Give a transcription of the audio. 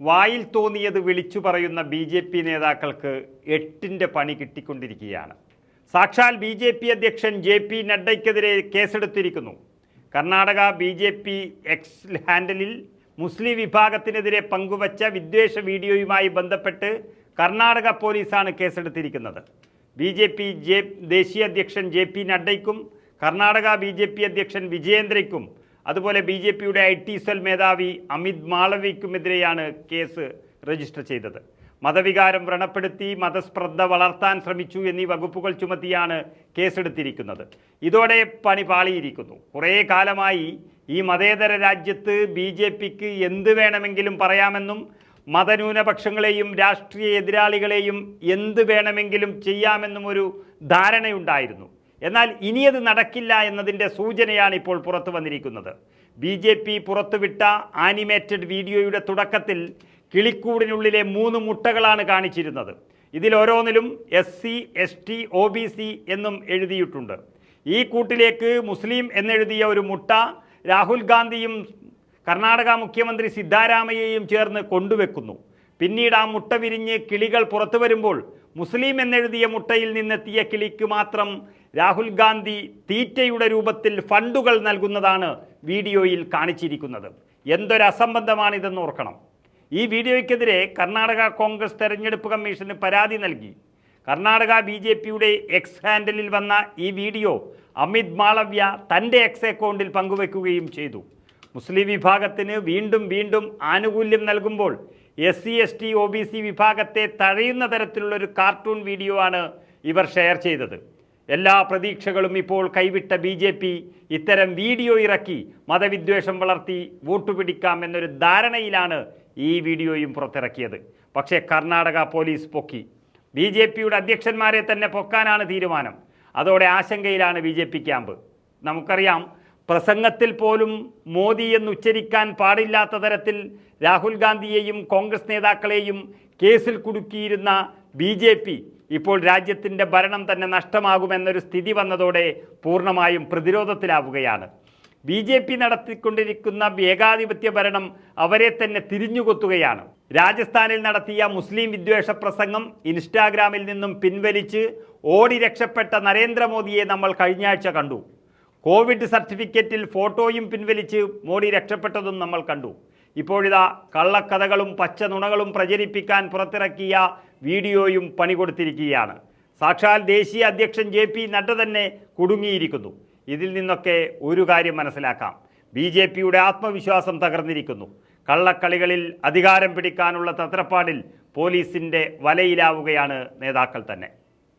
വായിൽ തോന്നിയത് വിളിച്ചു പറയുന്ന ബി ജെ പി നേതാക്കൾക്ക് എട്ടിന്റെ പണി കിട്ടിക്കൊണ്ടിരിക്കുകയാണ്. സാക്ഷാൽ ബി ജെ പി അധ്യക്ഷൻ ജെ പി നഡ്ഡയ്ക്കെതിരെ കേസെടുത്തിരിക്കുന്നു. Karnataka B J P X ഹാൻഡലിൽ മുസ്ലിം വിഭാഗത്തിനെതിരെ പങ്കുവച്ച വിദ്വേഷ വീഡിയോയുമായി ബന്ധപ്പെട്ട് കർണാടക പോലീസാണ് കേസെടുത്തിരിക്കുന്നത്. ബി ജെ പി ജെ ദേശീയ അധ്യക്ഷൻ ജെ പി നഡ്ഡയ്ക്കും കർണാടക ബി ജെ പി അധ്യക്ഷൻ വിജയേന്ദ്രയ്ക്കും അതുപോലെ ബി ജെ പിയുടെ ഐ ടി സെൽ മേധാവി അമിത് മാളവിക്കുമെതിരെയാണ് കേസ് രജിസ്റ്റർ ചെയ്തത്. മതവികാരം വ്രണപ്പെടുത്തി മതസ്പ്രദ്ധ വളർത്താൻ ശ്രമിച്ചു എന്നീ വകുപ്പുകൾ ചുമത്തിയാണ് കേസെടുത്തിരിക്കുന്നത്. ഇതോടെ പണി പാളിയിരിക്കുന്നു. കുറേ കാലമായി ഈ മതേതര രാജ്യത്ത് ബി ജെ പിക്ക് എന്ത് വേണമെങ്കിലും പറയാമെന്നും മതന്യൂനപക്ഷങ്ങളെയും രാഷ്ട്രീയ എതിരാളികളെയും എന്ത് വേണമെങ്കിലും ചെയ്യാമെന്നും ഒരു ധാരണയുണ്ടായിരുന്നു. എന്നാൽ ഇനിയത് നടക്കില്ല എന്നതിന്റെ സൂചനയാണ് ഇപ്പോൾ പുറത്തു വന്നിരിക്കുന്നത്. ബി ജെ പി പുറത്തുവിട്ട ആനിമേറ്റഡ് വീഡിയോയുടെ തുടക്കത്തിൽ കിളിക്കൂടിനുള്ളിലെ മൂന്ന് മുട്ടകളാണ് കാണിച്ചിരുന്നത്. ഇതിൽ ഓരോന്നിലും S C S T O B C എന്നും എഴുതിയിട്ടുണ്ട്. ഈ കൂട്ടിലേക്ക് മുസ്ലിം എന്നെഴുതിയ ഒരു മുട്ട രാഹുൽ ഗാന്ധിയും കർണാടക മുഖ്യമന്ത്രി സിദ്ധാരാമയ്യയും ചേർന്ന് കൊണ്ടുവെക്കുന്നു. പിന്നീട് ആ മുട്ട വിരിഞ്ഞ് കിളികൾ പുറത്തു വരുമ്പോൾ മുസ്ലിം എന്നെഴുതിയ മുട്ടയിൽ നിന്നെത്തിയ കിളിക്ക് മാത്രം രാഹുൽ ഗാന്ധി തീറ്റയുടെ രൂപത്തിൽ ഫണ്ടുകൾ നൽകുന്നതാണ് വീഡിയോയിൽ കാണിച്ചിരിക്കുന്നത്. എന്തൊരു അസംബന്ധമാണിതെന്ന് ഓർക്കണം. ഈ വീഡിയോയ്ക്കെതിരെ കർണാടക കോൺഗ്രസ് തെരഞ്ഞെടുപ്പ് കമ്മീഷന് പരാതി നൽകി. കർണാടക ബി ജെ പിയുടെ എക്സ് ഹാൻഡലിൽ വന്ന ഈ വീഡിയോ അമിത് മാളവ്യ തന്റെ എക്സ് അക്കൗണ്ടിൽ പങ്കുവെക്കുകയും ചെയ്തു. മുസ്ലിം വിഭാഗത്തിന് വീണ്ടും വീണ്ടും ആനുകൂല്യം നൽകുമ്പോൾ S C S T O B C വിഭാഗത്തെ തഴയുന്ന തരത്തിലുള്ള ഒരു കാർട്ടൂൺ വീഡിയോ ആണ് ഇവർ ഷെയർ ചെയ്തത്. എല്ലാ പ്രതീക്ഷകളും ഇപ്പോൾ കൈവിട്ട ബി ജെ പി ഇത്തരം വീഡിയോ ഇറക്കി മതവിദ്വേഷം വളർത്തി വോട്ട് പിടിക്കാം എന്നൊരു ധാരണയിലാണ് ഈ വീഡിയോയും പുറത്തിറക്കിയത്. പക്ഷേ കർണാടക പോലീസ് പൊക്കി. ബി ജെ പിയുടെ അധ്യക്ഷന്മാരെ തന്നെ പൊക്കാനാണ് തീരുമാനം. അതോടെ ആശങ്കയിലാണ് ബി ജെ പി ക്യാമ്പ്. നമുക്കറിയാം പ്രസംഗത്തിൽ പോലും മോദി എന്ന് ഉച്ചരിക്കാൻ പാടില്ലാത്ത തരത്തിൽ രാഹുൽ ഗാന്ധിയെയും കോൺഗ്രസ് നേതാക്കളെയും കേസിൽ കുടുക്കിയിരുന്ന ബി ജെ പി ഇപ്പോൾ രാജ്യത്തിന്റെ ഭരണം തന്നെ നഷ്ടമാകുമെന്നൊരു സ്ഥിതി വന്നതോടെ പൂർണമായും പ്രതിരോധത്തിലാവുകയാണ്. ബി ജെ പി നടത്തിക്കൊണ്ടിരിക്കുന്ന ഏകാധിപത്യ ഭരണം അവരെ തന്നെ തിരിഞ്ഞുകൊത്തുകയാണ്. രാജസ്ഥാനിൽ നടത്തിയ മുസ്ലിം വിദ്വേഷ പ്രസംഗം ഇൻസ്റ്റാഗ്രാമിൽ നിന്നും പിൻവലിച്ച് ഓടി രക്ഷപ്പെട്ട നരേന്ദ്രമോദിയെ നമ്മൾ കഴിഞ്ഞയാഴ്ച കണ്ടു. കോവിഡ് സർട്ടിഫിക്കറ്റിൽ ഫോട്ടോയും പിൻവലിച്ച് മോഡി രക്ഷപ്പെട്ടതും നമ്മൾ കണ്ടു. ഇപ്പോഴിതാ കള്ളക്കഥകളും പച്ച നുണകളും പ്രചരിപ്പിക്കാൻ പുറത്തിറക്കിയ വീഡിയോയും പണി കൊടുത്തിരിക്കുകയാണ് സാക്ഷാൽ ദേശീയ അധ്യക്ഷൻ ജെ പി നഡ്ഡ തന്നെ കുടുങ്ങിയിരിക്കുന്നു. ഇതിൽ നിന്നൊക്കെ ഒരു കാര്യം മനസ്സിലാക്കാം. ബി ജെ പിയുടെ ആത്മവിശ്വാസം തകർന്നിരിക്കുന്നു. കള്ളക്കളികളിൽ അധികാരം പിടിക്കാനുള്ള തത്രപ്പാടിൽ പോലീസിന്റെ വലയിലാവുകയാണ് നേതാക്കൾ തന്നെ.